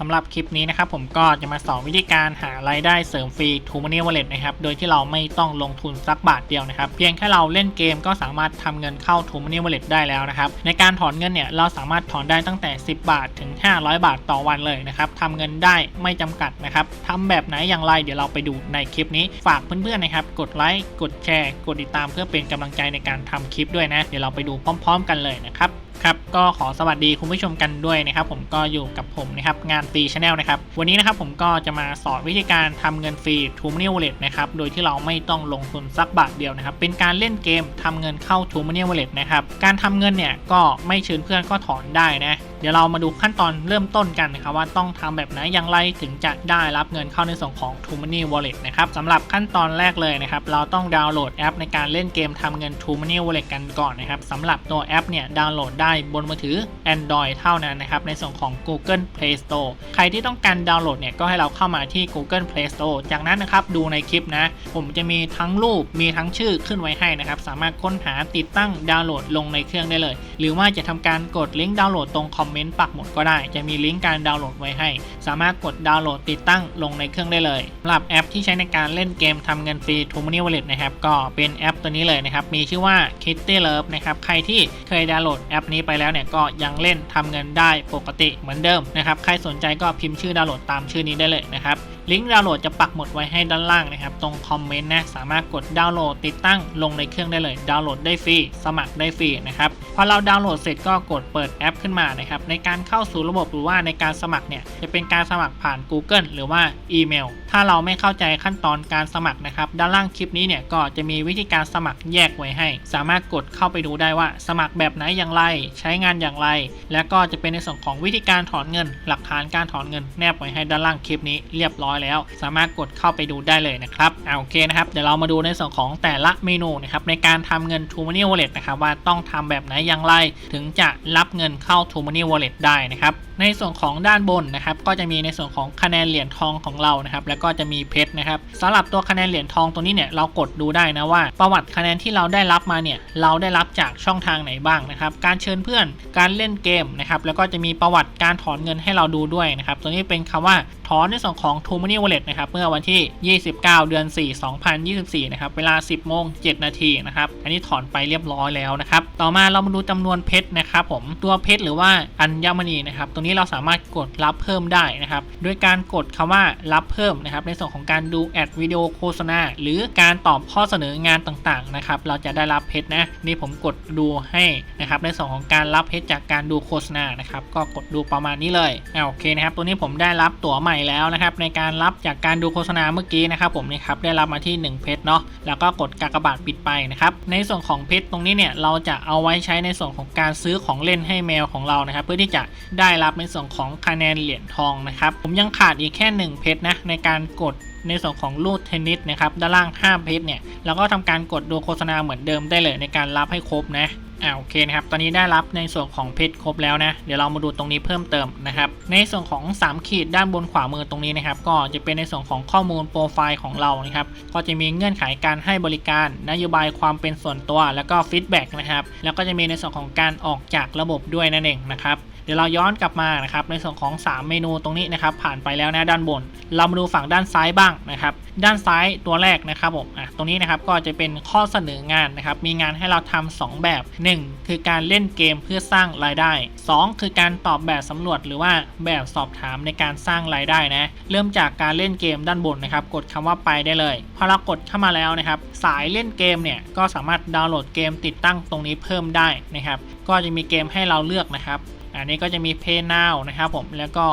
สำหรับคลิปนี้นะครับผมก็จะมาสอนวิธีการหารายได้เสริมฟรี t o Money Wallet นะครับโดยที่เราไม่ต้องลงทุนสักบาทเดียวนะครับเพียงแค่เราเล่นเกมก็สามารถทำเงินเข้า t o Money Wallet ได้แล้วนะครับในการถอนเงินเนี่ยเราสามารถถอนได้ตั้งแต่ 10 บาทถึง 500 บาทต่อวันเลยนะครับทำเงินได้ไม่จำกัดนะครับทำแบบไหนอย่างไรเดี๋ยวเราไปดูในคลิปนี้ฝากเพื่อนๆนะครับกดไลค์กดแชร์ กดติดตามเพื่อเป็นกำลังใจในการทำคลิปด้วยนะเดี๋ยวเราไปดูพร้อม ๆ กันเลยนะครับ ครับก็ขอสวัสดีคุณผู้ชมกันด้วยนะครับผมก็อยู่กับผมนะครับงานฟรีชาแนลนะครับวันนี้นะครับผมก็จะมาสอนวิธีการทำเงินฟรีทูม n น y Wallet นะครับโดยที่เราไม่ต้องลงทุนสักบาทเดียวนะครับเป็นการเล่นเกมทำเงินเข้าทูม n น y Wallet นะครับการทำเงินเนี่ยก็ไม่เชิญเพื่อนก็ถอนได้นะ ดี๋ยวเรามาดูขั้นตอนเริ่มต้นกันนะครับว่าต้องทำแบบไหนอย่างไรถึงจะได้รับเงินเข้าในส่วนของ t o Money Wallet นะครับสำหรับขั้นตอนแรกเลยนะครับเราต้องดาวน์โหลดแอปในการเล่นเกมทำเงิน t o Money Wallet กันก่อนนะครับสำหรับตัวแอปเนี่ยดาวน์โหลดได้บนมือถือ Android เท่านั้นนะครับในส่วนของ Google Play Store ใครที่ต้องการดาวน์โหลดเนี่ยก็ให้เราเข้ามาที่ Google Play Store จากนั้นนะครับดูในคลิปนะ ผมจะมีทั้งรูปมีทั้งชื่อขึ้นไว้ให้นะครับสามารถค้นหาติดตั้งดาวน์โหลดลงในเครื่องได้เลย หรือว่าจะทำการกดลิงก์ดาวน์โหลดตรงคอมเมนต์ปักหมดก็ได้ จะมีลิงก์การดาวน์โหลดไว้ให้ สามารถกดดาวน์โหลดติดตั้งลงในเครื่องได้เลยสำหรับแอปที่ใช้ในการเล่นเกมทำเงินฟรี t o Money Wallet นะครับก็เป็นแอปตัวนี้เลยนะครับมีชื่อว่า Kitty Love นะครับใครที่เคยดาวน์โหลดแอปนี้ไปแล้วเนี่ยก็ยังเล่นทำเงินได้ปกติเหมือนเดิมนะครับใครสนใจก็พิมพ์ชื่อดาวน์โหลดตามชื่อนี้ได้เลยนะครับลิงก์ดาวน์โหลดจะปักหมดไว้ให้ด้านล่างนะครับ ตรงคอมเมนต์นะสามารถกดดาวน์โหลดติดตั้งลงในเครื่องได้เลย ดาวน์โหลดได้ฟรี สมัครได้ฟรีนะครับ พอเราดาวน์โหลดเสร็จก็กดเปิดแอปขึ้นมานะครับในการเข้าสู่ระบบหรือว่าในการสมัครเนี่ยจะเป็นการสมัครผ่าน Google หรือว่าอีเมล ถ้าเราไม่เข้าใจขั้นตอนการสมัครนะครับ ด้านล่างคลิปนี้เนี่ยก็จะมีวิธีการสมัครแยกไว้ให้ สามารถกดเข้าไปดูได้ว่า สมัครแบบไหนอย่างไร ใช้งานอย่างไร และก็จะเป็นในส่วนของวิธีการถอนเงิน หลักฐานการถอนเงินแนบไว้ให้ด้านล่างคลิปนี้เรียบร้อยแล้ว สามารถกดเข้าไปดูได้เลยนะครับเอาโอเคนะครับเดี๋ยวเรามาดูในส่วนของแต่ละเมนูนะครับในการทำเงิน t o Money Wallet นะครับว่าต้องทำแบบไหนอย่างไร ถึงจะรับเงินเข้า t o Money Wallet ได้นะครับ ในส่วนของด้านบนนะครับ ก็จะมีในส่วนของคะแนนเหรียญทองของเรานะครับ แล้วก็จะมีเพชรนะครับสำหรับตัวคะแนนเหรียญทองตัวนี้เนี่ยเรากดดูได้นะว่า ประวัติคะแนนที่เราได้รับมาเนี่ยเราได้รับจากช่องทางไหนบ้างนะครับ การเชิญเพื่อนการเล่นเกมนะครับแล้วก็จะมีประวัติการถอนเงินให้เราดูด้วยนะครับ ตัวนี้เป็นคำว่าถอนในส่วนของ t o m o n y Wallet นะครับเมื่อวันที่ 29 เดือน 4 2024 นะครับเวลา 10 โมง 7 นาทีนะครับอันนี้ถอนไปเรียบร้อยแล้วนะครับต่อมาเรามาดูจำนวนเพชรนะครับผมตัวเพชรหรือว่าอัญมณีนะครับตรงนี้เราสามารถกดรับเพิ่มได้นะครับด้วยการกดคำว่ารับเพิ่มนะครับในส่วนของการดูแอดวิดีโอโฆษณาหรือการตอบข้อเสนองานต่างๆนะครับเราจะได้รับเพชรนะนี่ผมกดดูให้นะครับในส่วนของการรับเพชรจากการดูโฆษณานะครับก็กดดูประมาณนี้เลยอ่าโอเคนะครับตัวนี้ผมได้รับตั๋วใหม่แล้วนะครับในการรับจากการดูโฆษณาเมื่อกี้นะครับผมนี่ครับได้รับมาที่ 1 เพชรเนาะแล้วก็กดกากบาทปิดไปนะครับในส่วนของเพชรตรงนี้เนี่ยเราจะเอาไว้ใช้ในส่วนของการซื้อของเล่นให้แมวของเรานะครับเพื่อที่จะได้รับในส่วนของคะแนนเหรียญทองนะครับผมยังขาดอีกแค่ 1 เพชรนะในการกดในส่วนของลูกเทนนิสนะครับด้านล่าง5เพชรเนี่ยแล้วก็ทำการกดดูโฆษณาเหมือนเดิมได้เลยในการรับให้ครบนะ อ่าโอเคนะครับ ตอนนี้ได้รับในส่วนของเพชรครบแล้วนะ เดี๋ยวเรามาดูตรงนี้เพิ่มเติมนะครับ ในส่วนของ 3 ขีดด้านบนขวามือตรงนี้นะครับ ก็จะเป็นในส่วนของข้อมูลโปรไฟล์ของเรานะครับ ก็จะมีเงื่อนไขการให้บริการ นโยบายความเป็นส่วนตัว แล้วก็ฟีดแบ็กนะครับ แล้วก็จะมีในส่วนของการออกจากระบบด้วยนั่นเองนะครับ เดี๋ยวเราย้อนกลับมานะครับในส่วนของ 3 เมนูตรงนี้นะครับผ่านไปแล้วนะด้านบน เรามาดูฝั่งด้านซ้ายบ้างนะครับด้านซ้ายตัวแรกนะครับผมอะตรงนี้นะครับก็จะเป็นข้อเสนองานนะครับมีงานให้เราทำ2แบบ 1 คือการเล่นเกมเพื่อสร้างรายได้ 2 คือการตอบแบบสำรวจหรือว่าแบบสอบถามในการสร้างรายได้นะเริ่มจากการเล่นเกมด้านบนนะครับกดคำว่าไปได้เลยพอเรากดเข้ามาแล้วนะครับสายเล่นเกมเนี่ยก็สามารถดาวน์โหลดเกมติดตั้งตรงนี้เพิ่มได้นะครับก็จะมีเกมให้เราเลือกนะครับ อันนี้ก็จะมี Pay Now นะครับผมแล้วก็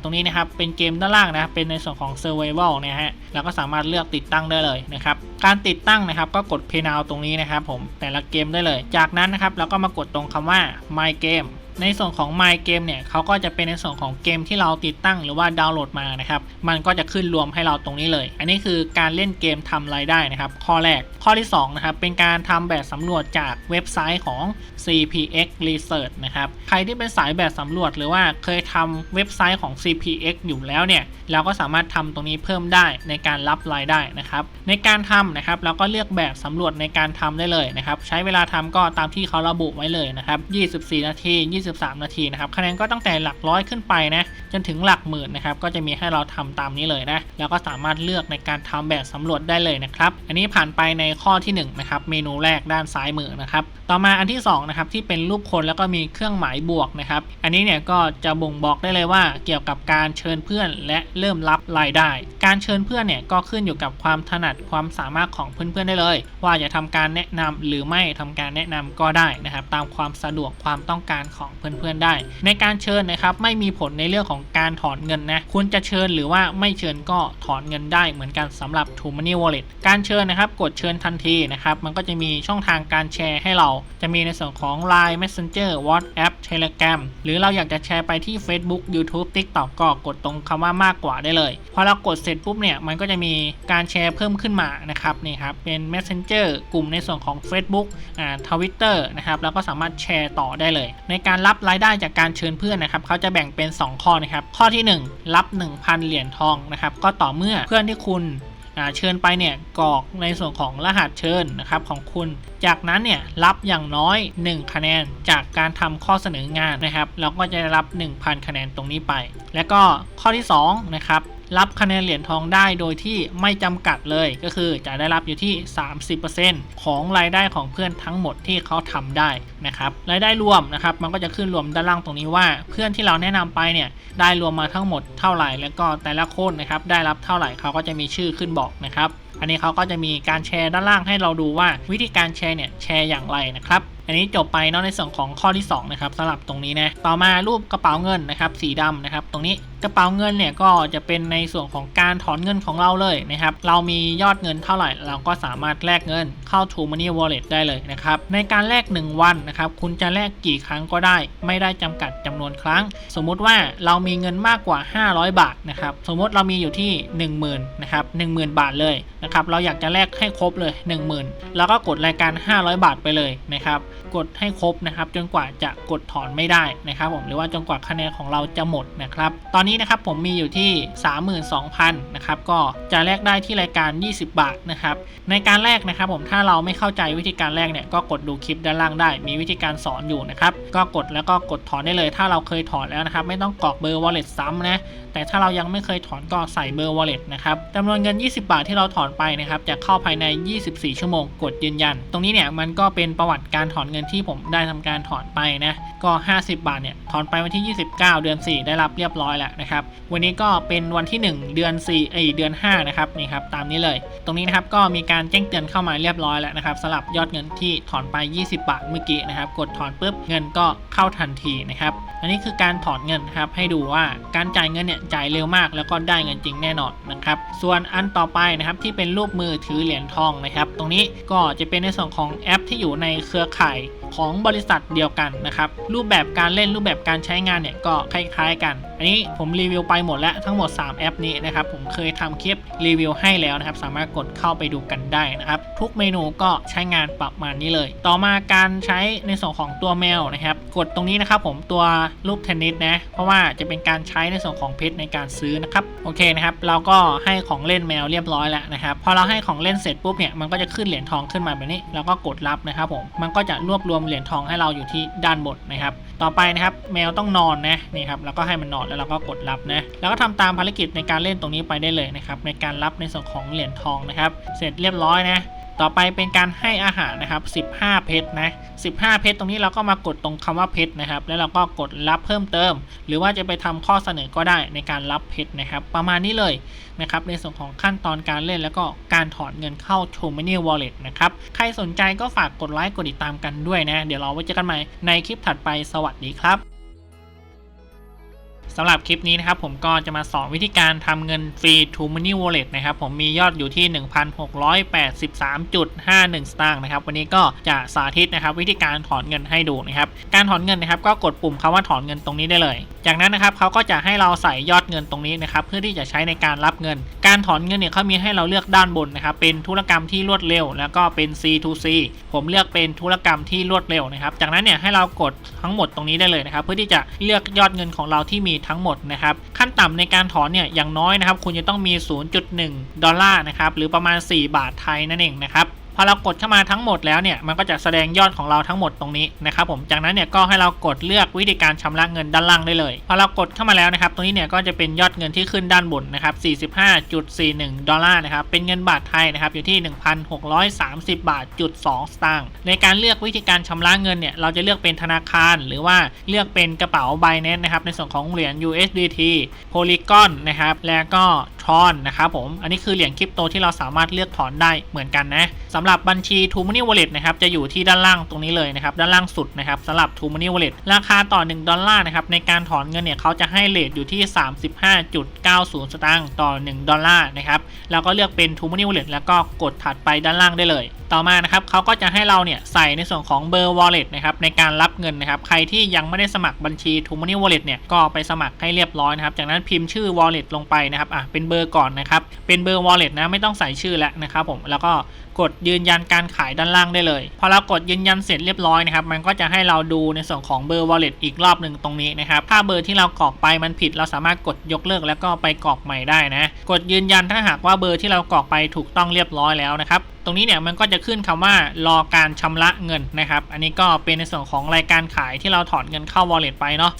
ตรงนี้นะครับเป็นเกมด้านล่างนะเป็นในส่วนของ Survival นะฮะเราก็สามารถเลือกติดตั้งได้เลยนะครับการติดตั้งนะครับก็กด Pay Now ตรงนี้นะครับผมแต่ละเกมได้เลย จากนั้นนะครับเราก็มากดตรงคำว่า My Game ในส่วนของ My Game เนี่ยเขาก็จะเป็นในส่วนของเกมที่เราติดตั้งหรือว่าดาวน์โหลดมานะครับ มันก็จะขึ้นรวมให้เราตรงนี้เลย อันนี้คือการเล่นเกมทำรายได้นะครับ ข้อแรก ข้อที่2นะครับ เป็นการทำแบบสำรวจจากเว็บไซต์ของ CPX Research นะครับ ใครที่เป็นสายแบบสำรวจหรือว่าเคยทำเว็บไซต์ของ CPX อยู่แล้วเนี่ย เราก็สามารถทำตรงนี้เพิ่มได้ในการรับรายได้นะครับ ในการทำนะครับแล้วก็เลือกแบบสำรวจในการทำได้เลยนะครับ ใช้เวลาทำก็ตามที่เขาระบุไว้เลยนะครับ 24 นาที23นาทีนะครับคะแนนก็ตั้งแต่หลักร้อยขึ้นไปนะจนถึงหลักหมื่นนะครับก็จะมีให้เราทำตามนี้เลยนะแล้วก็สามารถเลือกในการทำแบบสำรวจได้เลยนะครับอันนี้ผ่านไปในข้อที่1นะครับเมนูแรกด้านซ้ายมือนะครับต่อมาอันที่2นะครับที่เป็นรูปคนแล้วก็มีเครื่องหมายบวกนะครับอันนี้เนี่ยก็จะบ่งบอกได้เลยว่าเกี่ยวกับการเชิญเพื่อนและเริ่มรับรายได้ การเชิญเพื่อนเนี่ยก็ขึ้นอยู่กับความถนัดความสามารถของเพื่อนๆได้เลย ว่าจะทำการแนะนำหรือไม่ทำการแนะนำก็ได้นะครับตามความสะดวกความต้องการของเพื่อนๆได้ ในการเชิญนะครับไม่มีผลในเรื่องของการถอนเงินนะคุณจะเชิญหรือว่าไม่เชิญก็ถอนเงินได้เหมือนกันสำหรับ t o Money Wallet การเชิญนะครับกดเชิญทันทีนะครับมันก็จะมีช่องทางการแชร์ให้เรา จะมีในส่วนของ Line Messenger WhatsApp Telegram หรือเราอยากจะแชร์ไปที่ Facebook YouTube TikTok ก็กดตรงคำว่ามากกว่าได้เลยพอเรากดเสร็จปุ๊บเนี่ยมันก็จะมีการแชร์เพิ่มขึ้นมานะครับนี่ครับเป็น Messenger กลุ่มในส่วนของ Facebook อ่า Twitter นะครับแล้วก็สามารถแชร์ต่อได้เลย ในการรับรายได้จากการเชิญเพื่อนนะครับเขาจะแบ่งเป็น 2 ข้อนะครับ ข้อที่ 1 รับ 1,000 เหรียญทองนะครับ ก็ต่อเมื่อเพื่อนที่คุณเชิญไปเนี่ยกรอกในส่วนของรหัสเชิญนะครับของคุณ จากนั้นเนี่ยรับอย่างน้อย 1 คะแนนจากการทำข้อเสนองานนะครับเราก็จะได้รับ 1,000 คะแนนตรงนี้ไป แล้วก็ข้อที่2นะครับ รับคะแนนเหรียญทองได้โดยที่ไม่จำกัดเลย ก็คือจะได้รับอยู่ที่ 30%ของรายได้ของเพื่อนทั้งหมดที่เขาทำได้นะครับรายได้รวมนะครับมันก็จะขึ้นรวมด้านล่างตรงนี้ว่าเพื่อนที่เราแนะนำไปเนี่ยได้รวมมาทั้งหมดเท่าไหร่ แล้วก็แต่ละคนนะครับได้รับเท่าไหร่เขาก็จะมีชื่อขึ้นบอกนะครับอันนี้เขาก็จะมีการแชร์ด้านล่างให้เราดูว่าวิธีการแชร์เนี่ยแชร์อย่างไรนะครับอันนี้จบไปเนาะในส่วนของข้อที่2นะครับสำหรับตรงนี้นะต่อมารูปกระเป๋าเงินนะครับสีดำนะครับตรงนี้กระเป๋าเงินเนี่ยก็จะเป็นในส่วนของการถอนเงินของเราเลยนะครับ เรามียอดเงินเท่าไหร่ เราก็สามารถแลกเงินเข้า True Money Wallet ได้เลยนะครับ ในการแลก 1 วันนะครับ คุณจะแลกกี่ครั้งก็ได้ ไม่ได้จำกัดจำนวนครั้ง สมมุติว่าเรามีเงินมากกว่า 500 บาทนะครับ สมมติเรามีอยู่ที่ 10,000นะครับ10,000 บาทเลยนะครับ เราอยากจะแลกให้ครบเลย 10,000 แล้วก็กดรายการ 500 บาทไปเลยนะครับ กดให้ครบนะครับ จนกว่าจะกดถอนไม่ได้นะครับผม หรือว่าจนกว่าคะแนนของเราจะหมดนะครับ ตอนนี้นะครับผมมีอยู่ที่ 32,000นะครับก็จะแลกได้ที่รายการ 20 บาทนะครับในการแลกนะครับผมถ้าเราไม่เข้าใจวิธีการแลกเนี่ยก็กดดูคลิปด้านล่างได้ มีวิธีการสอนอยู่นะครับก็กดแล้วก็กดถอนได้เลย ถ้าเราเคยถอนแล้วนะครับไม่ต้องกรอกเบอร์ wallet ซ้ำนะ แต่ถ้าเรายังไม่เคยถอนก็ใส่เบอร์ wallet นะครับจำนวนเงิน 20 บาทที่เราถอนไปนะครับจะเข้าภายใน 24 ชั่วโมงกดยืนยัน ตรงนี้เนี่ยมันก็เป็นประวัติการถอนเงินที่ผมได้ทำการถอนไปนะก็ 50 บาทเนี่ยถอนไปวันที่ 29 เดือน 4 ได้รับเรียบร้อยแล้วนะครับวันนี้ก็เป็นวันที่ 1 เดือน4เอยเดือน5นะครับนี่ครับตามนี้เลย ตรงนี้นะครับก็มีการแจ้งเตือนเข้ามาเรียบร้อยแล้วนะครับสำหรับยอดเงินที่ถอนไป 20 บาทเมื่อกี้นะครับกดถอนปุ๊บเงินก็เข้าทันทีนะครับอันนี้คือการถอนเงินครับให้ดูว่าการจ่ายเงินเนี่ยจ่ายเร็วมาก แล้วก็ได้เงินจริงแน่นอนนะครับ ส่วนอันต่อไปนะครับที่เป็นรูปมือถือเหรียญทองนะครับ ตรงนี้ก็จะเป็นในส่วนของแอปที่อยู่ในเครือข่าย ของบริษัทเดียวกันนะครับ รูปแบบการเล่นรูปแบบการใช้งานเนี่ยก็คล้ายๆกัน อันนี้ผมรีวิวไปหมดแล้วทั้งหมด 3 แอปนี้นะครับผมเคยทำคลิปรีวิวให้แล้วนะครับ สามารถกดเข้าไปดูกันได้นะครับ ทุกเมนูก็ใช้งานประมาณนี้เลย ต่อมาการใช้ในส่วนของตัวแมวนะครับ กดตรงนี้นะครับผมตัวรูปเทนนิสนะเพราะว่าจะเป็นการใช้ในส่วนของเพชรในการซื้อนะครับโอเคนะครับเราก็ให้ของเล่นแมวเรียบร้อยแล้วนะครับพอเราให้ของเล่นเสร็จปุ๊บเนี่ยมันก็จะขึ้นเหรียญทองขึ้นมาแบบนี้ แล้วก็กดรับนะครับผมมันก็จะรวบรวมเหรียญทองให้เราอยู่ที่ด้านบนนะครับ ต่อไปนะครับแมวต้องนอนนะนี่ครับแล้วก็ให้มันนอนแล้วเราก็กดรับนะแล้วก็ทำตามภารกิจในการเล่นตรงนี้ไปได้เลยนะครับในการรับในส่วนของเหรียญทองนะครับ เสร็จเรียบร้อยนะ ต่อไปเป็นการให้อาหารนะครับ 15 เพชรนะ 15 เพชรตรงนี้เราก็มากดตรงคำว่าเพชรนะครับ แล้วเราก็กดรับเพิ่มเติม หรือว่าจะไปทำข้อเสนอก็ได้ในการรับเพชรนะครับ ประมาณนี้เลยนะครับ ในส่วนของขั้นตอนการเล่นแล้วก็การถอนเงินเข้า t r u m o n y Wallet นะครับ ใครสนใจก็ฝากกดไลค์กดติดตามกันด้วยนะ เดี๋ยวเราไว้เจอกันใหม่ในคลิปถัดไป สวัสดีครับ สำหรับคลิปนี้นะครับผมก็จะมาสอนวิธีการทำเงินฟรี t o Money Wallet นะครับผมมียอดอยู่ที่ 1,683.51 สตางค์นะครับ วันนี้ก็จะสาธิตนะครับวิธีการถอนเงินให้ดูนะครับ การถอนเงินนะครับก็กดปุ่มคำว่าถอนเงินตรงนี้ได้เลย จากนั้นนะครับเขาก็จะให้เราใส่ยอดเงินตรงนี้นะครับเพื่อที่จะใช้ในการรับเงิน การถอนเงินเนี่ยเขามีให้เราเลือกด้านบนนะครับเป็นธุรกรรมที่รวดเร็ว แล้วก็เป็น C2C ผมเลือกเป็นธุรกรรมที่รวดเร็วนะครับ จากนั้นเนี่ยให้เรากดทั้งหมดตรงนี้ได้เลยนะครับเพื่อที่จะเลือกยอดเงินของเราที่มีทั้งหมดนะครับขั้นต่ำในการถอนเนี่ยอย่างน้อยนะครับคุณจะต้องมี 0.1 ดอลลาร์นะครับหรือประมาณ 4 บาทไทยนั่นเองนะครับ พอเรากดเข้ามาทั้งหมดแล้วเนี่ยมันก็จะแสดงยอดของเราทั้งหมดตรงนี้นะครับผมจากนั้นเนี่ยก็ให้เรากดเลือกวิธีการชำระเงินด้านล่างได้เลยพอเรากดเข้ามาแล้วนะครับตรงนี้เนี่ยก็จะเป็นยอดเงินที่ขึ้นด้านบนนะครับ45.41 ดอลลาร์นะครับเป็นเงินบาทไทยนะครับอยู่ที่ 1,630 บาทจุด2สตางค์ในการเลือกวิธีการชำระเงินเนี่ยเราจะเลือกเป็นธนาคาร หรือว่าเลือกเป็นกระเป๋า Binance นะครับในส่วนของเหรียญ USDT Polygon นะครับแล้วก็ ทอนนะครับผม อันนี้คือเหรียญคริปโตที่เราสามารถเลือกถอนได้เหมือนกันนะสำหรับบัญชี t o Money Wallet นะครับจะอยู่ที่ด้านล่างตรงนี้เลยนะครับด้านล่างสุดนะครับสำหรับ t o Money Wallet ราคาต่อ 1 ดอลลาร์นะครับในการถอนเงินเนี่ยเขาจะให้เลทอยู่ที่ 35.90 สตางค์ต่อ 1 ดอลลาร์นะครับแล้วก็เลือกเป็น t o Money Wallet แล้วก็กดถัดไปด้านล่างได้เลย ต่อมานะครับเขาก็จะให้เราเนี่ยใส่ในส่วนของเบอร์ wallet นะครับในการรับเงินนะครับใครที่ยังไม่ได้สมัครบัญชี t o Money Wallet เนี่ยก็ไปสมัครให้เรียบร้อยนะครับจากนั้นพิมพ์ชื่อ wallet ลงไปนะครับอะเป็นเบบอร์ก่อนนะครับ เป็นเบอร์ wallet นะไม่ต้องใส่ชื่อแล้วนะครับผมแล้วก็กดยืนยันการขายด้านล่างได้เลย พอเรากดยืนยันเสร็จเรียบร้อยนะครับ มันก็จะให้เราดูในส่วนของเบอร์ wallet อีกรอบหนึ่งตรงนี้นะครับ ถ้าเบอร์ที่เรากรอกไปมันผิด เราสามารถกดยกเลิกแล้วก็ไปกรอกใหม่ได้นะ กดยืนยันถ้าหากว่าเบอร์ที่เรากรอกไปถูกต้องเรียบร้อยแล้วนะครับตรงนี้เนี่ยมันก็จะขึ้นคำว่ารอการชำระเงินนะครับ อันนี้ก็เป็นในส่วนของรายการขายที่เราถอนเงินเข้า wallet ไปเนาะ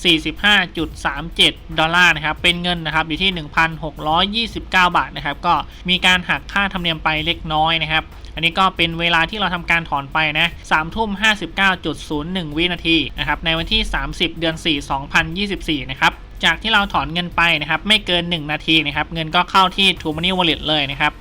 45.37 ดอลลาร์นะครับ เป็นเงินนะครับอยู่ที่ 1,629 บาทนะครับ ก็มีการหักค่าธรรมเนียมไปเล็กน้อยนะครับ อันนี้ก็เป็นเวลาที่เราทำการถอนไปนะ3ทุ่ม59.01วินาทีนะครับ ในวันที่ 30 เดือน 4 2024 นะครับจากที่เราถอนเงินไปนะครับไม่เกิน 1 นาทีนะครับเงินก็เข้าที่ t ู Money Wallet เลยนะครับ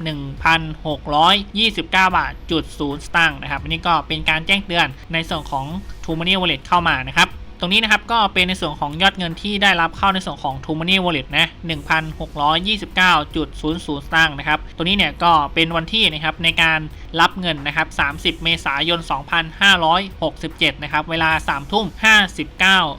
1,629 บาทจุด0สตางค์นะครับอันนี้ก็เป็นการแจ้งเตือนในส่วนของ t ู Money Wallet เข้ามานะครับ รงนี้นะครับก็เป็นในส่วนของยอดเงินที่ได้รับเข้าในส่วนของ t ู Money Wallet นะ 1,629.00 สตางค์นะครับ ตัวนี้เนี่ยก็เป็นวันที่นะครับในการรับเงินนะครับ 30 เมษายน 2567 นะครับ เวลา 3 ทุ่ม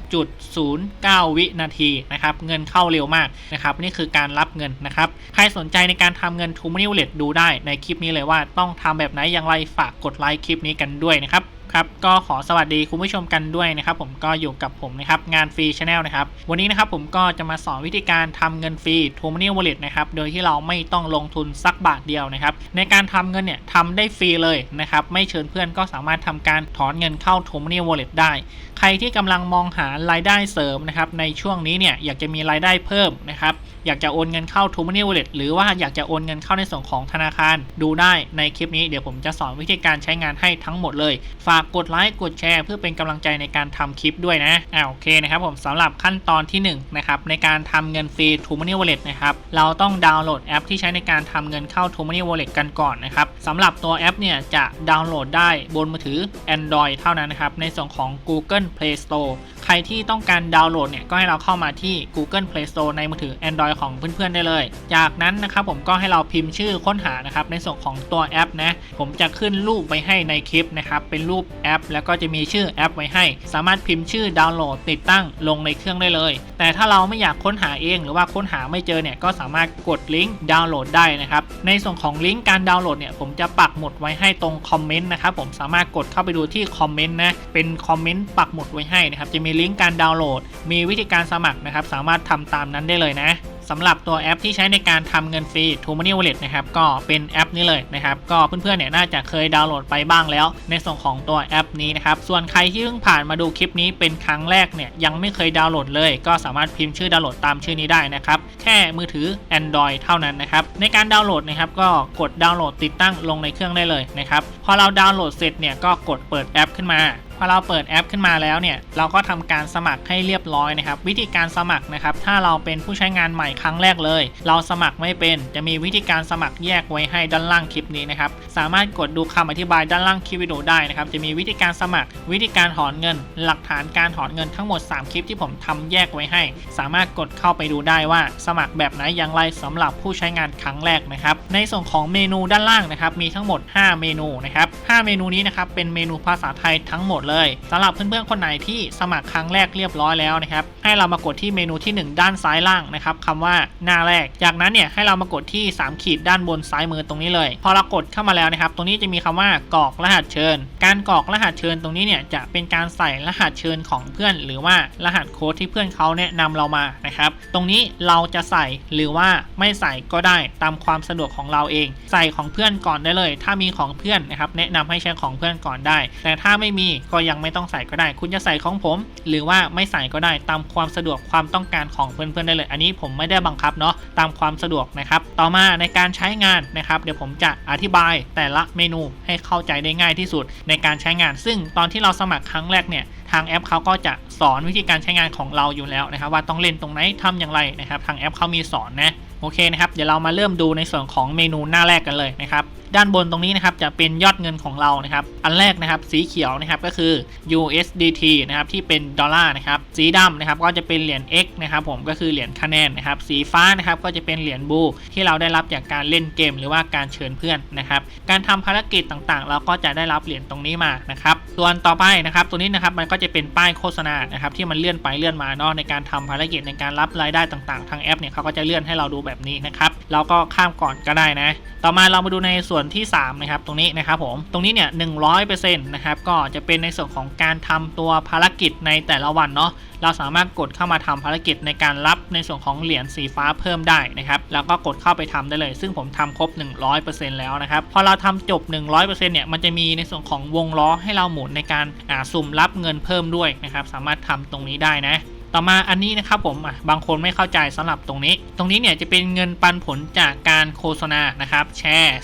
59.09 วินาทีนะครับ เงินเข้าเร็วมากนะครับ นี่คือการรับเงินนะครับ ใครสนใจในการทำเงิน t ู Money Wallet ดูได้ในคลิปนี้เลยว่าต้องทำแบบไหนอย่างไรฝากกดไลค์คลิปนี้กันด้วยนะครับ ครับก็ขอสวัสดีคุณผู้ชมกันด้วยนะครับผมก็อยู่กับผมนะครับงานฟรีชาแนลนะครับวันนี้นะครับผมก็จะมาสอนวิธีการทำเงินฟรี t ู Money Wallet นะครับโดยที่เราไม่ต้องลงทุนสักบาทเดียวนะครับในการทำเงินเนี่ยทำได้ฟรีเลยนะครับไม่เชิญเพื่อนก็สามารถทำการถอนเงินเข้า t ู Money Wallet ได้ ใครที่กำลังมองหารายได้เสริมนะครับในช่วงนี้เนี่ยอยากจะมีรายได้เพิ่มนะครับอยากจะโอนเงินเข้า t ู Money Wallet หรือว่าอยากจะโอนเงินเข้าในส่วนของธนาคาร ดูได้ในคลิปนี้เดี๋ยวผมจะสอนวิธีการใช้งานให้ทั้งหมดเลย ฝากกดไลค์กดแชร์ เพื่อเป็นกำลังใจในการทำคลิปด้วยนะอ่าโอเคนะครับผมสำหรับขั้นตอนที่1นะครับในการทำเงินฟรี t ู Money Wallet นะครับเราต้องดาวน์โหลดแอปที่ใช้ในการทำเงินเข้า t ู Money Wallet กันก่อนนะครับสำหรับตัวแอปเนี่ยจะดาวน์โหลดได้บนมือถือ Android เท่านั้นนะครับในส่วนของ Google Play Store ใครที่ต้องการดาวน์โหลดเนี่ยก็ให้เราเข้ามาที่ Google Play Store ในมือถือ Android ของเพื่อนๆได้เลย จากนั้นนะครับผมก็ให้เราพิมพ์ชื่อค้นหานะครับในส่วนของตัวแอปนะผมจะขึ้นรูปไว้ให้ในคลิปนะครับเป็นรูปแอป แล้วก็จะมีชื่อแอปไว้ให้ สามารถพิมพ์ชื่อดาวน์โหลดติดตั้งลงในเครื่องได้เลย แต่ถ้าเราไม่อยากค้นหาเองหรือว่าค้นหาไม่เจอเนี่ยก็สามารถกดลิงก์ดาวน์โหลดได้นะครับ ในส่วนของลิงก์การดาวน์โหลดเนี่ยผมจะปักหมุดไว้ให้ตรงคอมเมนต์นะครับผมสามารถกดเข้าไปดูที่คอมเมนต์นะเป็นคอมเมนต์ปักหมุดไว้ให้นะครับจะมีลิงก์การดาวน์โหลด มีวิธีการสมัครนะครับสามารถทำตามนั้นได้เลยนะ สำหรับตัวแอปที่ใช้ในการทำเงินฟรี t ู Money Wallet นะครับก็เป็นแอปนี้เลยนะครับก็เพื่อนๆเนี่ยน่าจะเคยดาวน์โหลดไปบ้างแล้ว ในส่วนของตัวแอปนี้นะครับส่วนใครที่เพิ่งผ่านมาดูคลิปนี้เป็นครั้งแรกเนี่ยยังไม่เคยดาวน์โหลดเลย ก็สามารถพิมพ์ชื่อดาวน์โหลดตามชื่อนี้ได้นะครับแค่มือถือ Android เท่านั้นนะครับในการดาวน์โหลดนะครับก็กดดาวน์โหลดติดตั้งลงในเครื่องได้เลยนะครับพอเราดาวน์โหลดเสร็จเนี่ยก็กดเปิดแอปขึ้นมา พอเราเปิดแอปขึ้นมาแล้วเนี่ยเราก็ทำการสมัครให้เรียบร้อยนะครับ วิธีการสมัครนะครับ ถ้าเราเป็นผู้ใช้งานใหม่ครั้งแรกเลย เราสมัครไม่เป็น จะมีวิธีการสมัครแยกไว้ให้ด้านล่างคลิปนี้นะครับ สามารถกดดูคำอธิบายด้านล่างคลิปวิดีโอได้นะครับ จะมีวิธีการสมัคร วิธีการถอนเงิน หลักฐานการถอนเงินทั้งหมด 3 คลิปที่ผมทำแยกไว้ให้ สามารถกดเข้าไปดูได้ว่า สมัครแบบไหนอย่างไรสำหรับผู้ใช้งานครั้งแรกนะครับ ในส่วนของเมนูด้านล่างนะครับ มีทั้งหมด 5 เมนูนะครับ 5 เมนูนี้นะครับ เป็นเมนูภาษาไทยทั้งหมดเลยสำหรับเพื่อนๆคนไหนที่สมัครครั้งแรกเรียบร้อยแล้วนะครับให้เรามากดที่เมนูที่ 1 ด้านซ้ายล่างนะครับคำว่าหน้าแรก จากนั้นเนี่ยให้เรามากดที่ 3 ขีดด้านบนซ้ายมือตรงนี้เลย พอเรากดเข้ามาแล้วนะครับตรงนี้จะมีคำว่ากรอกรหัสเชิญ การกรอกรหัสเชิญตรงนี้เนี่ยจะเป็นการใส่รหัสเชิญของเพื่อน หรือว่ารหัสโค้ดที่เพื่อนเขาแนะนำเรามานะครับตรงนี้เราจะใส่หรือว่าไม่ใส่ก็ได้ตามความสะดวกของเราเอง ใส่ของเพื่อนก่อนได้เลย ถ้ามีของเพื่อนนะครับแนะนำให้ใช้ของเพื่อนก่อนได้ แต่ถ้าไม่มีก็ยังไม่ต้องใส่ก็ได้ คุณจะใส่ของผม หรือว่าไม่ใส่ก็ได้ตามความสะดวกความต้องการของเพื่อนๆได้เลย อันนี้ผมไม่ได้บังคับเนาะตามความสะดวกนะครับ ต่อมาในการใช้งานนะครับ เดี๋ยวผมจะอธิบายแต่ละเมนูให้เข้าใจได้ง่ายที่สุดในการใช้งาน ซึ่งตอนที่เราสมัครครั้งแรกเนี่ยทางแอปเขาก็จะสอนวิธีการใช้งานของเราอยู่แล้วนะครับ ว่าต้องเล่นตรงไหนทำอย่างไรนะครับ ทางแอปเขามีสอนนะ โอเคนะครับ เดี๋ยวเรามาเริ่มดูในส่วนของเมนูหน้าแรกกันเลยนะครับด้านบนตรงนี้นะครับจะเป็นยอดเงินของเรานะครับอันแรกนะครับสีเขียวนะครับก็คือ USDT นะครับที่เป็นดอลลาร์นะครับสีดำนะครับก็จะเป็นเหรียญ X นะครับผมก็คือเหรียญคะแนนนะครับสีฟ้านะครับก็จะเป็นเหรียญบูที่เราได้รับจากการเล่นเกม หรือว่าการเชิญเพื่อนนะครับการทำภารกิจต่างๆ เราก็จะได้รับเหรียญตรงนี้มานะครับส่วนต่อไปนะครับตัวนี้นะครับมันก็จะเป็นป้ายโฆษณานะครับที่มันเลื่อนไปเลื่อนมาเนาะในการทำภารกิจในการรับรายได้ต่างๆ ทางแอปเนี่ยเขาก็จะเลื่อนให้เราดูแบบนี้นะครับเราก็ข้ามก่อนก็ได้นะ ต่อมาเรามาดูในส่วนที่ 3 นะครับ ตรงนี้นะครับผม ตรงนี้เนี่ย100%นะครับ ก็จะเป็นในส่วนของการทำตัวภารกิจในแต่ละวันเนาะ เราสามารถกดเข้ามาทำภารกิจในการรับในส่วนของเหรียญสีฟ้าเพิ่มได้นะครับ แล้วก็กดเข้าไปทำได้เลย ซึ่งผมทำครบ 100%แล้วนะครับ พอเราทำจบ 100%เนี่ย มันจะมีในส่วนของวงล้อให้เราหมุนในการสุ่มรับเงินเพิ่มด้วยนะครับ สามารถทำตรงนี้ได้นะ ต่อมาอันนี้นะครับผมบางคนไม่เข้าใจสำหรับตรงนี้ ตรงนี้เนี่ยจะเป็นเงินปันผลจากการโฆษณานะครับแชร์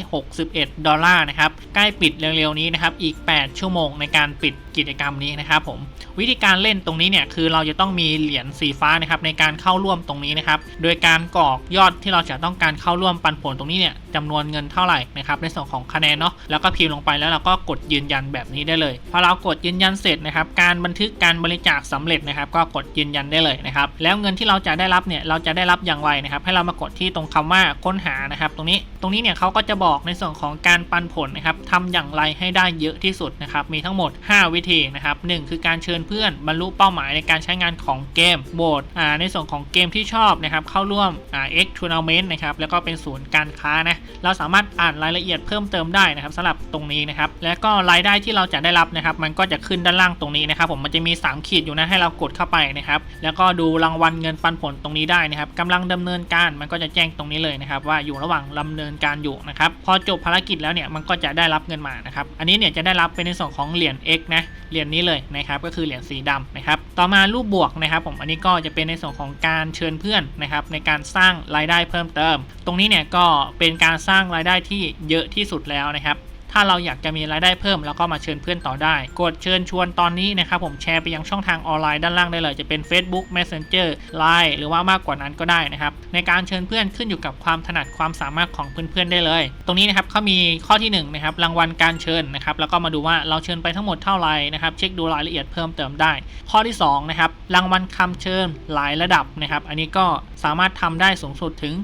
361 ดอลลาร์นะครับใกล้ปิดเร็วๆนี้นะครับอีก 8 ชั่วโมงในการปิด กิจกรรมนี้นะครับผมวิธีการเล่นตรงนี้เนี่ยคือเราจะต้องมีเหรียญสีฟ้านะครับในการเข้าร่วมตรงนี้นะครับโดยการกรอกยอดที่เราจะต้องการเข้าร่วมปันผลตรงนี้เนี่ยจำนวนเงินเท่าไหร่นะครับในส่วนของคะแนนเนาะแล้วก็พิมพ์ลงไปแล้วเราก็กดยืนยันแบบนี้ได้เลยพอเรากดยืนยันเสร็จนะครับการบันทึกการบริจาคสำเร็จนะครับ ก็กดยืนยันได้เลยนะครับแล้วเงินที่เราจะได้รับเนี่ยเราจะได้รับอย่างไรนะครับให้เรามากดที่ตรงคำว่าค้นหานะครับตรงนี้ตรงนี้เนี่ยเขาก็จะบอกในส่วนของการปันผลนะครับทำอย่างไรให้ได้เยอะที่สุดนะครับมีทั้งหมด 5 วิธีนะครับหคือการเชิญเพื่อนบรรลุเป้าหมายในการใช้งานของเกมโบดอ่าในส่วนของเกมที่ชอบนะครับเข้าร่วมเอ่า X Tournament นะครับแล้วก็เป็นศูนย์การค้านะเราสามารถอ่านรายละเอียดเพิ่มเติมได้นะครับสำหรับตรงนี้นะครับแล้วก็รายได้ที่เราจะได้รับนะครับมันก็จะขึ้นด้านล่างตรงนี้นะครับผมมันจะมี 3 ขีดอยู่นะให้เรากดเข้าไปนะครับแล้วก็ดูรางวัลเงินปันผลตรงนี้ได้นะครับกำลังดำเนินการมันก็จะแจ้งตรงนี้เลยนะครับว่าอยู่ระหว่างดำเนินการอยู่นะครับพอจบภารกิจแล้วเนี่ยมันก็จะได้รับเงินมานะครับอันนี้เนี่ยจะได้รับเป็นในส่วนของเหรียญ X นะเหรียญนี้เลยนะครับก็คือเหรียญสีดำนะครับต่อมารูปบวกนะครับผมอันนี้ก็จะเป็นในส่วนของการเชิญเพื่อนนะครับในการสร้างรายได้เพิ่มเติม ตรงนี้เนี่ยก็เป็นการสร้างรายได้ที่เยอะที่สุดแล้วนะครับ ถ้าเราอยากจะมีรายได้เพิ่มแล้วก็มาเชิญเพื่อนต่อได้ กดเชิญชวนตอนนี้นะครับผมแชร์ไปยังช่องทางออนไลน์ด้านล่างได้เลย จะเป็น Facebook Messenger Line หรือว่ามากกว่านั้นก็ได้นะครับในการเชิญเพื่อนขึ้นอยู่กับความถนัดความสามารถของเพื่อนๆได้เลย ตรงนี้นะครับเขามีข้อที่1นงนะครับรางวัลการเชิญนะครับแล้วก็มาดูว่าเราเชิญไปทั้งหมดเท่าไหร่นะครับเช็คดูรายละเอียดเพิ่มเติมได้ ข้อที่2นะครับรางวัลคำเชิญหลายระดับนะครับอันนี้ก็สามารถทำได้สูงสุดถึง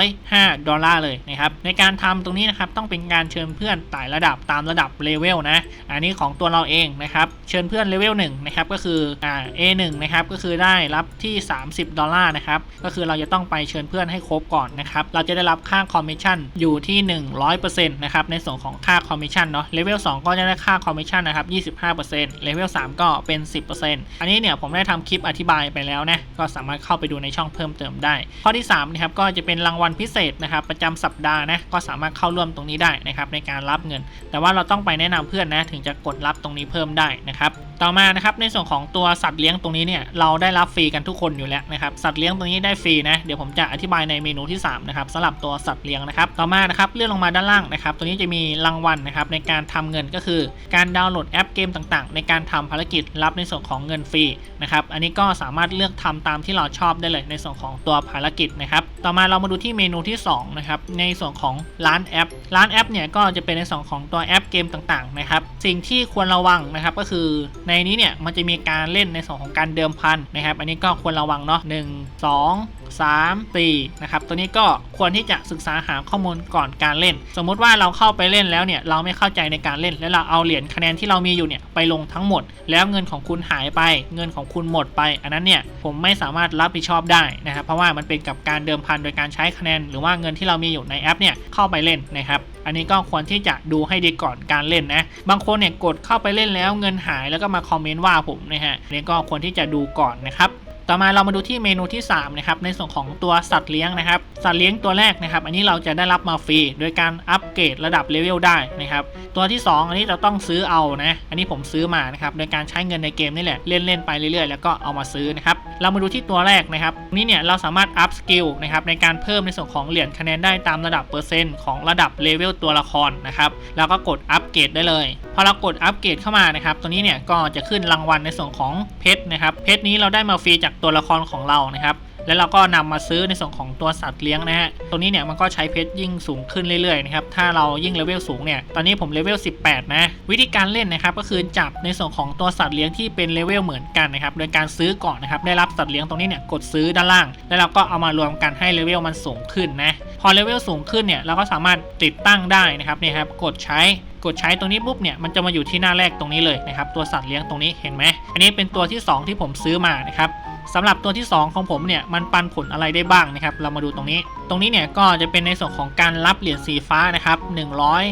405 ดอลลาร์เลยนะครับในการทำตรงนี้นะครับต้องเป็นการเชิญเพื่อนไต่ระดับตามระดับเลเวลนะ อันนี้ของตัวเราเองนะครับ เชิญเพื่อนเลเวล1นะครับ ก็คืออ่า A1 นะครับ ก็คือได้รับที่ 30 ดอลลาร์นะครับ ก็คือเราจะต้องไปเชิญเพื่อนให้ครบก่อนนะครับ เราจะได้รับค่าคอมมิชชั่นอยู่ที่ 100%นะครับ ในส่วนของค่าคอมมิชชั่นเนาะ เลเวล2ก็จะได้ค่าคอมมิชชั่นนะครับ 25%เลเวล3ก็เป็น 10%อันนี้เนี่ยผมได้ทำคลิปอธิบายไปแล้วนะ ก็สามารถเข้าไปดูในช่องเพิ่มเติมได้ ข้อที่3นะครับ ก็จะเป็นรางวัลพิเศษนะครับ ประจำสัปดาห์นะ ก็สามารถเข้าร่วมตรงนี้ได้นะครับในการรับเงิน แต่ว่าเราต้องไปแนะนำเพื่อนนะถึงจะกดรับตรงนี้เพิ่มได้นะครับ ต่อมานะครับในส่วนของตัวสัตว์เลี้ยงตรงนี้เนี่ยเราได้รับฟรีกันทุกคนอยู่แล้วนะครับสัตว์เลี้ยงตรงนี้ได้ฟรีนะเดี๋ยวผมจะอธิบายในเมนูที่3นะครับสำหรับตัวสัตว์เลี้ยงนะครับต่อมานะครับเลื่อนลงมาด้านล่างนะครับตัวนี้จะมีรางวัลนะครับในการทำเงินก็คือ การดาวน์โหลดแอปเกมต่างๆ ในการทำภารกิจรับในส่วนของเงินฟรีนะครับอันนี้ก็สามารถเลือกทำตามที่เราชอบได้เลยในส่วนของตัวภารกิจนะครับต่อมาเรามาดูที่เมนูที่2นะครับในส่วนของร้านแอป ร้านแอปเนี่ยก็จะเป็นในส่วนของตัวแอปเกมต่างๆนะครับสิ่งที่ควรระวังนะครับก็คือในนนี้เนี่ยมันจะมีการเล่นในส่วนของการเดิมพันนะครับ อันนี้ก็ควรระวังเนาะหนึ่งสองสามสี่นะครับตัวนี้ก็ควรที่จะศึกษาหาข้อมูลก่อนการเล่น สมมุติว่าเราเข้าไปเล่นแล้วเนี่ยเราไม่เข้าใจในการเล่น แล้วเราเอาเหรียญคะแนนที่เรามีอยู่เนี่ยไปลงทั้งหมด แล้วเงินของคุณหายไป เงินของคุณหมดไป อันนั้นเนี่ยผมไม่สามารถรับผิดชอบได้นะครับเพราะว่ามันเป็นกับการเดิมพันโดยการใช้คะแนน หรือว่าเงินที่เรามีอยู่ในแอปเนี่ยเข้าไปเล่นนะครับ อันนี้ก็ควรที่จะดูให้ดีก่อนการเล่นนะ บางคนเนี่ยกดเข้าไปเล่นแล้วเงินหายแล้วก็มาคอมเมนต์ว่าผมนะฮะนนี้ก็ควรที่จะดูก่อนนะครับต่อมาเรามาดูที่เมนูที่3นะครับในส่วนของตัวสัตว์เลี้ยงนะครับสัตว์เลี้ยงตัวแรกนะครับ อันนี้เราจะได้รับมาฟรีโดยการอัปเกรดระดับเลเวลได้นะครับตัวที่ 2 อันนี้เราต้องซื้อเอานะอันนี้ผมซื้อมานะครับโดยการใช้เงินในเกมนี่แหละเล่นเล่นๆไปเรื่อยๆ แล้วก็เอามาซื้อนะครับ เรามาดูที่ตัวแรกนะครับนี่เนี่ยเราสามารถอัพสกิลนะครับในการเพิ่มในส่วนของเหรียญคะแนนได้ตามระดับเปอร์เซ็นต์ของระดับเลเวลตัวละครนะครับแล้วก็กดอัปเกรดได้เลยพอเรากดอัปเกรดเข้ามานะครับตัวนี้เนี่ยก็จะขึ้นรางวัลในส่วนของเพชรนะครับเพชรนี้เราได้มาฟรีจากตัวละครของเรานะครับ แล้วเราก็นำมาซื้อในส่วนของตัวสัตว์เลี้ยงนะฮะตรงนี้เนี่ยมันก็ใช้เพชรยิ่งสูงขึ้นเรื่อยๆนะครับถ้าเรายิ่งเลเวลสูงเนี่ยตอนนี้ผมเลเวล18 นะ วิธีการเล่นนะครับก็คือจับในส่วนของตัวสัตว์เลี้ยงที่เป็นเลเวลเหมือนกันนะครับโดยการซื้อก่อนนะครับได้รับสัตว์เลี้ยงตรงนี้เนี่ยกดซื้อด้านล่าง แล้วเราก็เอามารวมกันให้เลเวลมันสูงขึ้นนะพอเลเวลสูงขึ้นเนี่ยเราก็สามารถติดตั้งได้นะครับนี่ครับกดใช้กดใช้ตรงนี้ปุ๊บเนี่ยมันจะมาอยู่ที่หน้าแรกตรงนี้เลยนะครับตัวสัตว์เลี้ยงตรงนี้เห็นไหมอันนี้เป็นตัวที่ 2 ที่ผมซื้อมานะครับ สำหรับตัวที่ 2 ของผมเนี่ยมันปันผลอะไรได้บ้างนะครับ เรามาดูตรงนี้ ตรงนี้เนี่ยก็จะเป็นในส่วนของการรับเหรียญสีฟ้านะครับ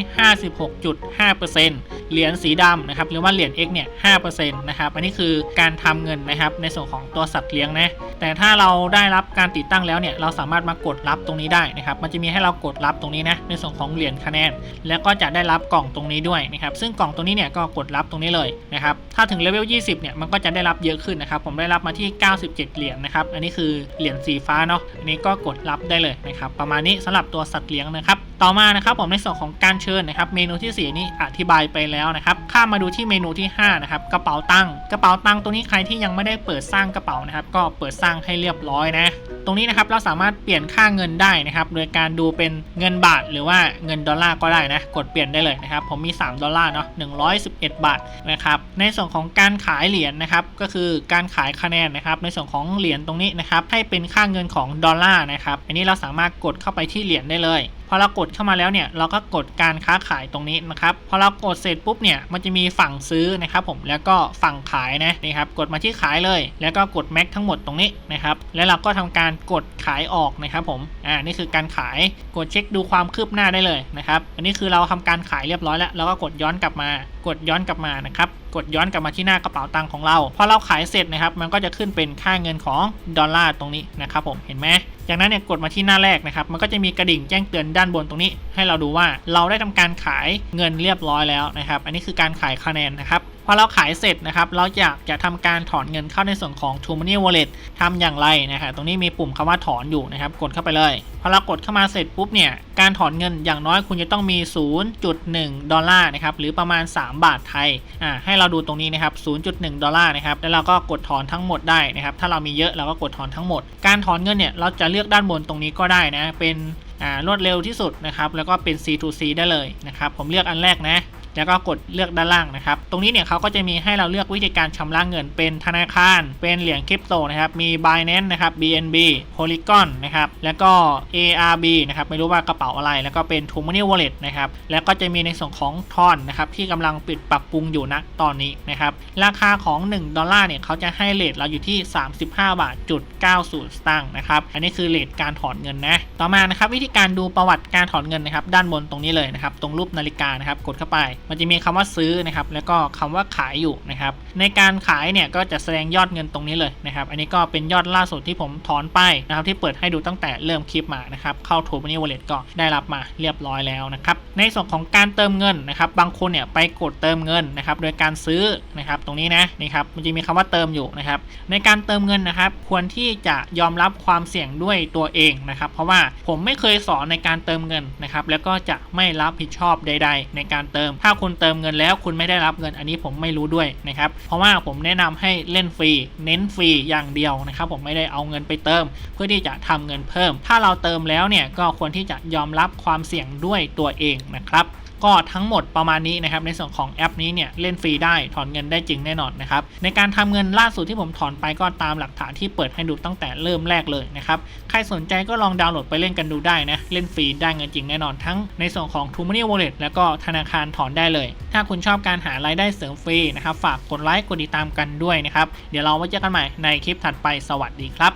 156.5%เหรียญสีดำนะครับหรือว่าเหรียญ X เนี่ย5%นะครับอันนี้คือการทำเงินนะครับในส่วนของตัวสัตว์เลี้ยงนะแต่ถ้าเราได้รับการติดตั้งแล้วเนี่ยเราสามารถมากดรับตรงนี้ได้นะครับมันจะมีให้เรากดรับตรงนี้นะในส่วนของเหรียญคะแนน แล้วก็จะได้รับกล่องตรงนี้ด้วยนะครับซึ่งกล่องตรงนี้เนี่ยก็กดรับตรงนี้เลยนะครับถ้าถึงเลเวล 20 เนี่ยมันก็จะได้รับเยอะขึ้นนะครับผมได้รับมาที่ 97 เหรียญนะครับอันนี้คือเหรียญสีฟ้าเนาะอันนี้ก็กดรับได้เลยนะครับประมาณนี้สำหรับตัวสัตว์เลี้ยงนะครับ ต่อมานะครับผมในส่วนของการเชิญนะครับ เมนูที่ 4 นี้อธิบายไปแล้วนะครับข้ามมาดูที่เมนูที่5นะครับกระเป๋าตังค์กระเป๋าตังค์ตัวนี้ใครที่ยังไม่ได้เปิดสร้างกระเป๋านะครับ ก็เปิดสร้างให้เรียบร้อยนะ ตรงนี้นะครับเราสามารถเปลี่ยนค่าเงินได้นะครับ โดยการดูเป็นเงินบาทหรือว่าเงินดอลลาร์ก็ได้นะกดเปลี่ยนได้เลยนะครับ ผมมี 3 ดอลลาร์เนาะ111 บาทนะครับในส่วนของการขายเหรียญนะครับก็คือการขายคะแนนนะครับในส่วนของเหรียญตรงนี้นะครับให้เป็นค่าเงินของดอลลาร์นะครับอันนี้เราสามารถมากดเข้าไปที่เหรียญได้เลย พอเรากดเข้ามาแล้วเนี่ยเราก็กดการค้าขายตรงนี้นะครับพอเรากดเสร็จปุ๊บเนี่ยมันจะมีฝั่งซื้อนะครับผมแล้วก็ฝั่งขายนะนี่ครับกดมาที่ขายเลย แล้วก็กดแม็กทั้งหมดตรงนี้นะครับแล้วเราก็ทำการกดขายออกนะครับผมอ่านี่คือการขายกดเช็คดูความคืบหน้าได้เลยนะครับอันนี้คือเราทำการขายเรียบร้อยแล้วเราก็กดย้อนกลับมา กดย้อนกลับมานะครับกดย้อนกลับมาที่หน้ากระเป๋าตังค์ของเราพอเราขายเสร็จนะครับ มันก็จะขึ้นเป็นค่าเงินของดอลลาร์ตรงนี้นะครับผมเห็นไหมจากนั้นเนี่ยกดมาที่หน้าแรกนะครับ มันก็จะมีกระดิ่งแจ้งเตือนด้านบนตรงนี้ให้เราดูว่าเราได้ทำการขายเงินเรียบร้อยแล้วนะครับ อันนี้คือการขายคะแนนนะครับพอเราขายเสร็จนะครับ เราอยากจะทำการถอนเงินเข้าในส่วนของ t o Money Wallet ทำอย่างไรนะครับตรงนี้มีปุ่มคำว่าถอนอยู่นะครับ กดเข้าไปเลย พอเรากดเข้ามาเสร็จปุ๊บเนี่ยการถอนเงินอย่างน้อยคุณจะต้องมี 0.1 ดอลลาร์นะครับหรือประมาณ 3 บาทไทยอ่าให้เราดูตรงนี้นะครับ 0.1 ดอลลาร์นะครับแล้วเราก็กดถอนทั้งหมดได้นะครับถ้าเรามีเยอะเราก็กดถอนทั้งหมด การถอนเงินเนี่ยเราจะเลือกด้านบนตรงนี้ก็ได้นะเป็น รวดเร็วที่สุดนะครับ แล้วก็เป็น C2C ได้เลยนะครับ ผมเลือกอันแรกนะ แล้วก็กดเลือกด้านล่างนะครับ ตรงนี้เนี่ยเขาก็จะมีให้เราเลือกวิธีการชำระเงินเป็นธนาคาร เป็นเหรียญคริปโตนะครับ มี Binance นะครับ BNB Polygon นะครับ แล้วก็ ARB นะครับ ไม่รู้ว่ากระเป๋าอะไร แล้วก็เป็น t o Money Wallet นะครับ แล้วก็จะมีในส่วนของทอนนะครับที่กำลังปิดปรับปรุงอยู่นะตอนนี้นะครับ ราคาของ 1 ดอลลาร์เนี่ยเขาจะให้เลทเราอยู่ที่ 35 บาทจุด90 สตางค์นะครับ อันนี้คือเลทการถอนเงินนะ ต่อมานะครับวิธีการดูประวัติการถอนเงินนะครับด้านบนตรงนี้เลยนะครับตรงรูปนาฬิกานะครับกดเข้าไปมันจะมีคำว่าซื้อนะครับ แล้วก็คำว่าขายอยู่นะครับ ในการขายเนี่ยก็จะแสดงยอดเงินตรงนี้เลยนะครับ อันนี้ก็เป็นยอดล่าสุดที่ผมถอนไปนะครับ ที่เปิดให้ดูตั้งแต่เริ่มคลิปมานะครับ เข้า t o Money Wallet ก็ได้รับมาเรียบร้อยแล้วนะครับ ในส่วนของการเติมเงินนะครับ บางคนเนี่ยไปกดเติมเงินนะครับ โดยการซื้อนะครับ ตรงนี้นะนี่ครับ มันจะมีคำว่าเติมอยู่นะครับ ในการเติมเงินนะครับ ควรที่จะยอมรับความเสี่ยงด้วยตัวเองนะครับ เพราะว่าผมไม่เคยสอนในการเติมเงินนะครับ แล้วก็จะไม่รับผิดชอบใด ๆ ในการเติม ถ้าคุณเติมเงินแล้วคุณไม่ได้รับเงินอันนี้ผมไม่รู้ด้วยนะครับ เพราะว่าผมแนะนำให้เล่นฟรี เน้นฟรีอย่างเดียวนะครับ ผมไม่ได้เอาเงินไปเติม เพื่อที่จะทำเงินเพิ่ม ถ้าเราเติมแล้วเนี่ยก็ควรที่จะยอมรับความเสี่ยงด้วยตัวเองนะครับ ก็ทั้งหมดประมาณนี้นะครับในส่วนของแอปนี้เนี่ยเล่นฟรีได้ถอนเงินได้จริงแน่นอนนะครับในการทำเงินล่าสุดที่ผมถอนไปก็ตามหลักฐานที่เปิดให้ดูตั้งแต่เริ่มแรกเลยนะครับใครสนใจก็ลองดาวน์โหลดไปเล่นกันดูได้นะเล่นฟรีได้เงินจริงแน่นอนทั้งในส่วนของ t r u Money Wallet แล้วก็ธนาคารถอนได้เลย ถ้าคุณชอบการหารายได้เสริมฟรีนะครับฝากกดไลค์กดติดตามกันด้วยนะครับเดี๋ยวเราไว้เจอกันใหม่ในคลิปถัดไปสวัสดีครับ